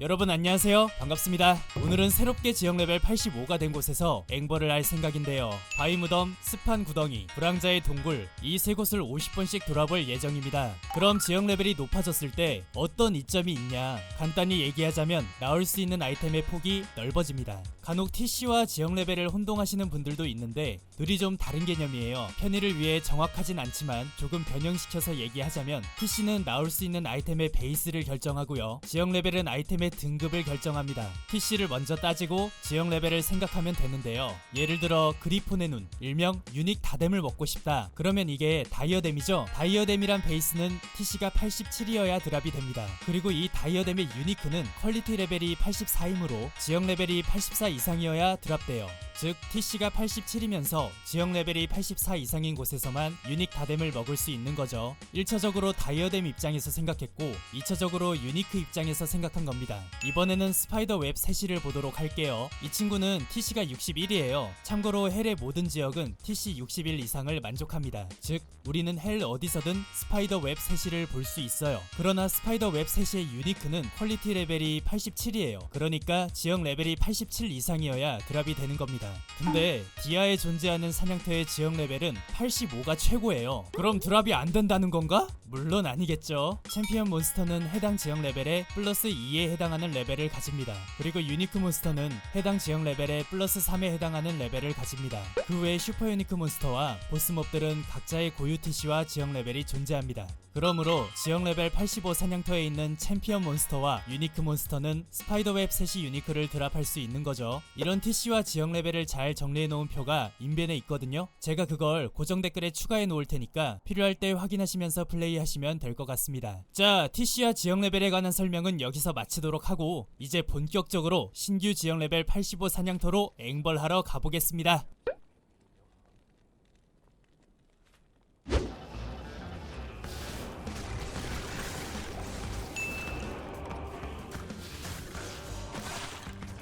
여러분 안녕하세요. 반갑습니다. 오늘은 새롭게 지역 레벨 85가 된 곳에서 앵벌을 할 생각인데요. 바위 무덤, 습한 구덩이, 불황자의 동굴 이 세 곳을 50번씩 돌아볼 예정입니다. 그럼 지역 레벨이 높아졌을 때 어떤 이점이 있냐? 간단히 얘기하자면 나올 수 있는 아이템의 폭이 넓어집니다. 간혹 TC와 지역 레벨을 혼동하시는 분들도 있는데 둘이 좀 다른 개념이에요. 편의를 위해 정확하진 않지만 조금 변형시켜서 얘기하자면 TC는 나올 수 있는 아이템의 베이스를 결정하고요. 지역 레벨은 아이템의 등급을 결정합니다. TC를 먼저 따지고 지역 레벨을 생각하면 되는데요. 예를 들어 그리폰의 눈, 일명 유닉 다뎀을 먹고 싶다. 그러면 이게 다이어뎀이죠. 다이어뎀이란 베이스는 TC가 87이어야 드랍이 됩니다. 그리고 이 다이어뎀의 유니크는 퀄리티 레벨이 84이므로 지역 레벨이 84 이상 이어야 드랍돼요. 즉 TC가 87이면서 지역 레벨이 84 이상인 곳에서만 유닉 다뎀을 먹을 수 있는 거죠. 1차적으로 다이어뎀 입장에서 생각했고 2차적으로 유니크 입장에서 생각한 겁니다. 이번에는 스파이더 웹 세시를 보도록 할게요. 이 친구는 TC가 61이에요. 참고로 헬의 모든 지역은 TC 61 이상을 만족합니다. 즉 우리는 헬 어디서든 스파이더 웹 세시를 볼 수 있어요. 그러나 스파이더 웹 세시의 유니크는 퀄리티 레벨이 87이에요. 그러니까 지역 레벨이 87 이상 이어야 드랍이 되는 겁니다. 근데 디아에 존재하는 사냥터의 지역 레벨은 85가 최고예요. 그럼 드랍이 안 된다는 건가? 물론 아니겠죠. 챔피언 몬스터는 해당 지역 레벨에 플러스 2에 해당하는 레벨을 가집니다. 그리고 유니크 몬스터는 해당 지역 레벨에 플러스 3에 해당하는 레벨을 가집니다. 그 외 슈퍼 유니크 몬스터와 보스 몹들은 각자의 고유 TC와 지역 레벨이 존재합니다. 그러므로 지역 레벨 85 사냥터에 있는 챔피언 몬스터와 유니크 몬스터는 스파이더웹 셋이 유니크를 드랍할 수 있는 거죠. 이런 TC와 지역 레벨을 잘 정리해 놓은 표가 인벤에 있거든요. 제가 그걸 고정 댓글에 추가해 놓을 테니까 필요할 때 확인하시면서 플레이 하시면 될 것 같습니다. 자, TC와 지역 레벨에 관한 설명은 여기서 마치도록 하고 이제 본격적으로 신규 지역 레벨 85 사냥터로 앵벌하러 가보겠습니다.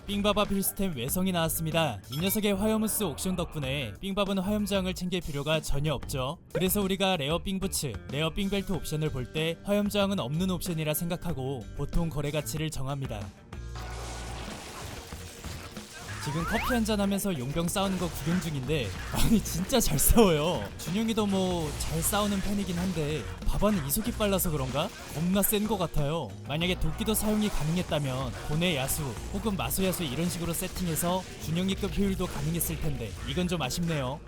삥바바 필스템 외성이 나왔습니다. 이 녀석의 화염무스 옥션 덕분에 삥밥은 화염저항을 챙길 필요가 전혀 없죠. 그래서 우리가 레어 삥부츠, 레어 삥벨트 옵션을 볼 때 화염저항은 없는 옵션이라 생각하고 보통 거래 가치를 정합니다. 지금 커피 한잔 하면서 용병 싸우는 거 구경 중인데 아니 진짜 잘 싸워요. 준영이도 뭐 잘 싸우는 편이긴 한데 바바는 이속이 빨라서 그런가? 겁나 센 거 같아요. 만약에 도끼도 사용이 가능했다면 고뇌 야수 혹은 마수 야수 이런 식으로 세팅해서 준영이급 효율도 가능했을 텐데 이건 좀 아쉽네요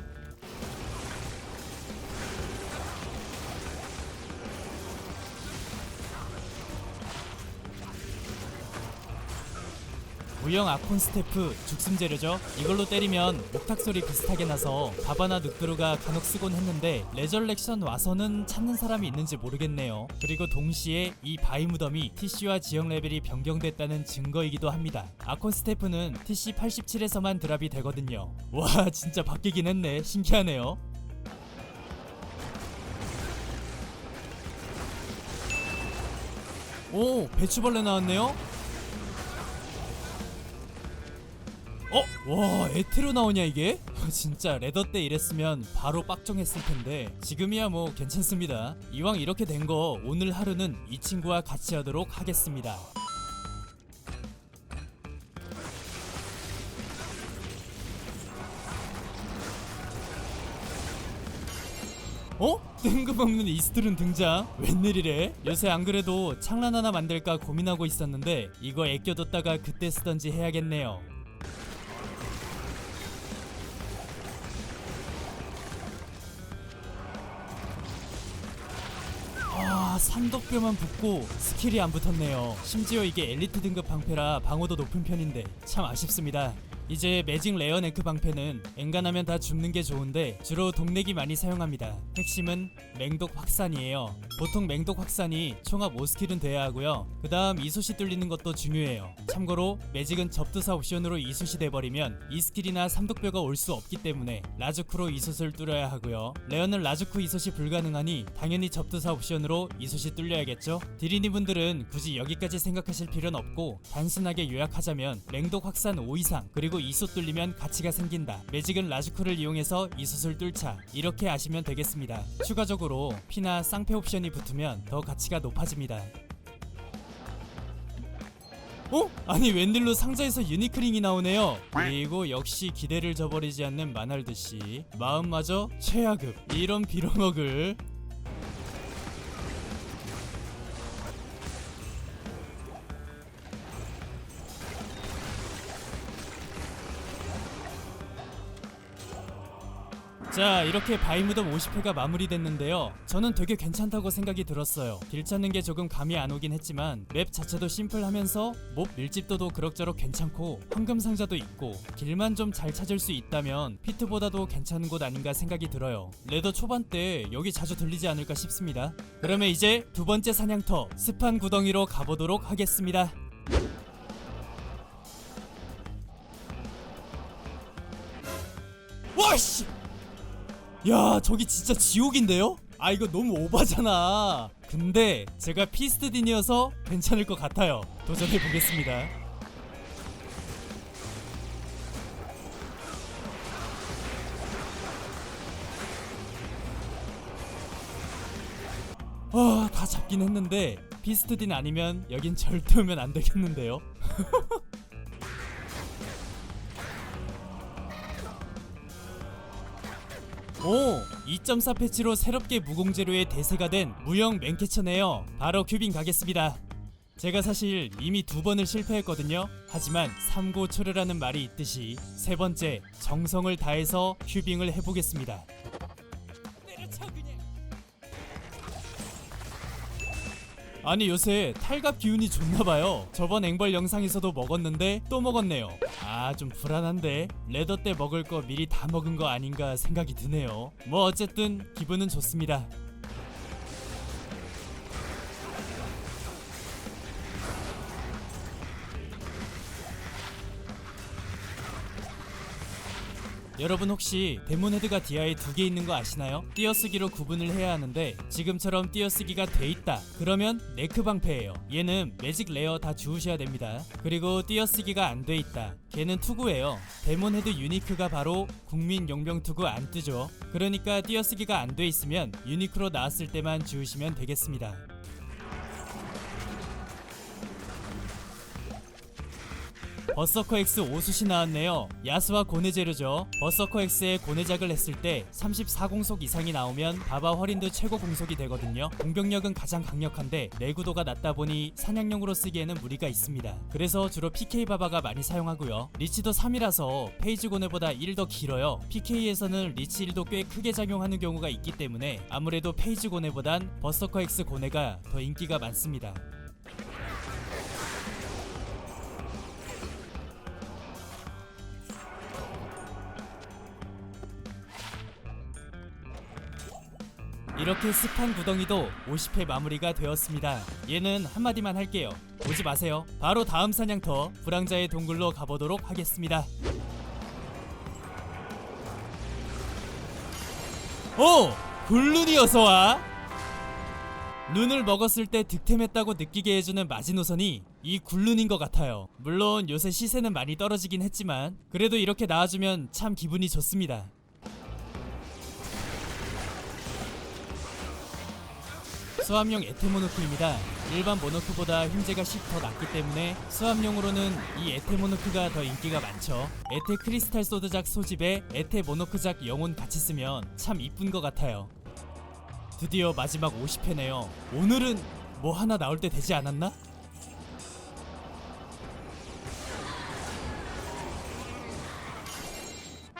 무형 아콘 스태프 죽순 재료죠. 이걸로 때리면 목탁 소리 비슷하게 나서 바바나 늑두루가 간혹 쓰곤 했는데 레저렉션 와서는 찾는 사람이 있는지 모르겠네요. 그리고 동시에 이 바위 무덤이 TC와 지역 레벨이 변경됐다는 증거이기도 합니다. 아콘 스태프는 TC 87에서만 드랍이 되거든요. 와 진짜 바뀌긴 했네. 신기하네요. 오 배추벌레 나왔네요. 어? 와 에테로 나오냐 이게? 진짜 레더 때 이랬으면 바로 빡정했을 텐데 지금이야 뭐 괜찮습니다 이왕 이렇게 된 거 오늘 하루는 이 친구와 같이 하도록 하겠습니다 어? 뜬금없는 이스트룬 등장? 웬일이래? 요새 안 그래도 창란 하나 만들까 고민하고 있었는데 이거 애껴뒀다가 그때 쓰던지 해야겠네요 산독뼈만 붙고 스킬이 안 붙었네요. 심지어 이게 엘리트 등급 방패라 방어도 높은 편인데 참 아쉽습니다 이제 매직 레어 네크 방패는 엔간하면 다 줍는 게 좋은데 주로 동렉이 많이 사용합니다. 핵심은 맹독 확산이에요. 보통 맹독 확산이 총합 5스킬은 돼야 하고요. 그 다음 이소시 뚫리는 것도 중요해요. 참고로 매직은 접두사 옵션으로 이소시 돼버리면 2스킬이나 삼독뼈가 올 수 없기 때문에 라즈쿠로 이소스를 뚫어야 하고요. 레어는 라즈쿠 이소시 불가능하니 당연히 접두사 옵션으로 이소시 뚫려야겠죠? 디리니 분들은 굳이 여기까지 생각하실 필요는 없고 단순하게 요약하자면 맹독 확산 5 이상 그리고 이소 뚫리면 가치가 생긴다 매직은 라즈쿠를 이용해서 이소스를 뚫자 이렇게 아시면 되겠습니다 추가적으로 피나 쌍패 옵션이 붙으면 더 가치가 높아집니다 어? 아니 웬일로 상자에서 유니크링이 나오네요. 그리고 역시 기대를 저버리지 않는 마날드 씨. 마음마저 최하급. 이런 빌어먹을. 자 이렇게 바이무덤 50회가 마무리됐는데요. 저는 되게 괜찮다고 생각이 들었어요. 길 찾는 게 조금 감이 안 오긴 했지만 맵 자체도 심플하면서 몹 밀집도도 그럭저럭 괜찮고 황금상자도 있고 길만 좀 잘 찾을 수 있다면 피트보다도 괜찮은 곳 아닌가 생각이 들어요. 레더 초반 때 여기 자주 들리지 않을까 싶습니다. 그러면 이제 두 번째 사냥터 습한 구덩이로 가보도록 하겠습니다. 와씨 야 저기 진짜 지옥인데요? 아 이거 너무 오바잖아. 근데 제가 피스트딘이어서 괜찮을 것 같아요. 도전해 보겠습니다. 아다 잡긴 했는데 피스트딘 아니면 여긴 절대 오면 안 되겠는데요 오! 2.4 패치로 새롭게 무공재료의 대세가 된 무형 맨캐쳐네요. 바로 큐빙 가겠습니다. 제가 사실 이미 두 번을 실패했거든요. 하지만 삼고초려라는 말이 있듯이 세 번째 정성을 다해서 큐빙을 해보겠습니다. 아니 요새 탈갑 기운이 좋나봐요. 저번 앵벌 영상에서도 먹었는데 또 먹었네요. 아 좀 불안한데 레더 때 먹을 거 미리 다 먹은 거 아닌가 생각이 드네요. 뭐 어쨌든 기분은 좋습니다 여러분 혹시 데몬 헤드가 디아에 두 개 있는 거 아시나요? 띄어쓰기로 구분을 해야 하는데 지금처럼 띄어쓰기가 돼 있다. 그러면 네크 방패예요. 얘는 매직 레어 다 주우셔야 됩니다. 그리고 띄어쓰기가 안 돼 있다. 걔는 투구예요. 데몬 헤드 유니크가 바로 국민 용병 투구 안 뜨죠. 그러니까 띄어쓰기가 안 돼 있으면 유니크로 나왔을 때만 주우시면 되겠습니다 버서커 X 오수시 나왔네요. 야스와 고뇌 재료죠. 버서커 X에 고뇌작을 했을 때 34공속 이상이 나오면 바바 허린드 최고 공속이 되거든요. 공격력은 가장 강력한데 내구도가 낮다 보니 사냥용으로 쓰기에는 무리가 있습니다. 그래서 주로 PK 바바가 많이 사용하고요. 리치도 3이라서 페이지 고뇌보다 1 더 길어요. PK에서는 리치 1도 꽤 크게 작용하는 경우가 있기 때문에 아무래도 페이지 고뇌보단 버서커 X 고뇌가 더 인기가 많습니다. 이렇게 습한 구덩이도 50회 마무리가 되었습니다. 얘는 한마디만 할게요. 오지 마세요. 바로 다음 사냥터 불황자의 동굴로 가보도록 하겠습니다. 오! 굴룬이 어서와! 눈을 먹었을 때 득템했다고 느끼게 해주는 마지노선이 이 굴룬인 것 같아요. 물론 요새 시세는 많이 떨어지긴 했지만 그래도 이렇게 나와주면 참 기분이 좋습니다. 수압용 에테 모노크입니다. 일반 모노크보다 힘재가 10더 낮기 때문에 수압용으로는 이 에테 모노크가 더 인기가 많죠. 에테 크리스탈 소드작 소집에 에테 모노크작 영혼 같이 쓰면 참 이쁜 것 같아요. 드디어 마지막 50회네요. 오늘은 뭐 하나 나올 때 되지 않았나?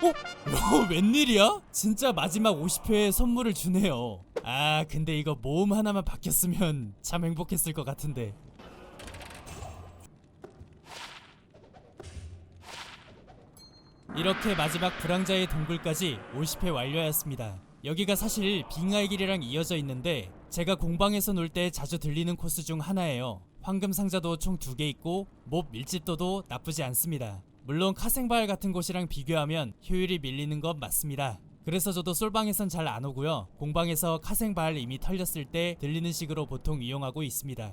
어? 어, 웬일이야? 진짜 마지막 50회에 선물을 주네요. 아, 근데 이거 모음 하나만 바뀌었으면 참 행복했을 것 같은데. 이렇게 마지막 불황자의 동굴까지 50회 완료하였습니다. 여기가 사실 빙하의 길이랑 이어져 있는데 제가 공방에서 놀 때 자주 들리는 코스 중 하나예요. 황금 상자도 총 두 개 있고 몹 밀집도도 나쁘지 않습니다. 물론 카생바알 같은 곳이랑 비교하면 효율이 밀리는 건 맞습니다. 그래서 저도 솔방에선 잘 안 오고요. 공방에서 카생바알 이미 털렸을 때 들리는 식으로 보통 이용하고 있습니다.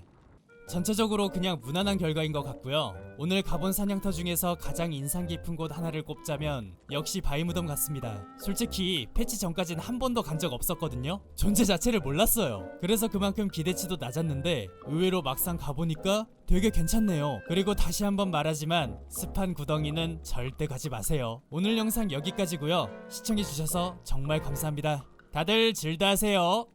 전체적으로 그냥 무난한 결과인 것 같고요. 오늘 가본 사냥터 중에서 가장 인상 깊은 곳 하나를 꼽자면 역시 바이무덤 같습니다. 솔직히 패치 전까진 한 번도 간 적 없었거든요. 존재 자체를 몰랐어요. 그래서 그만큼 기대치도 낮았는데 의외로 막상 가보니까 되게 괜찮네요. 그리고 다시 한번 말하지만 습한 구덩이는 절대 가지 마세요. 오늘 영상 여기까지고요. 시청해주셔서 정말 감사합니다. 다들 즐다 하세요.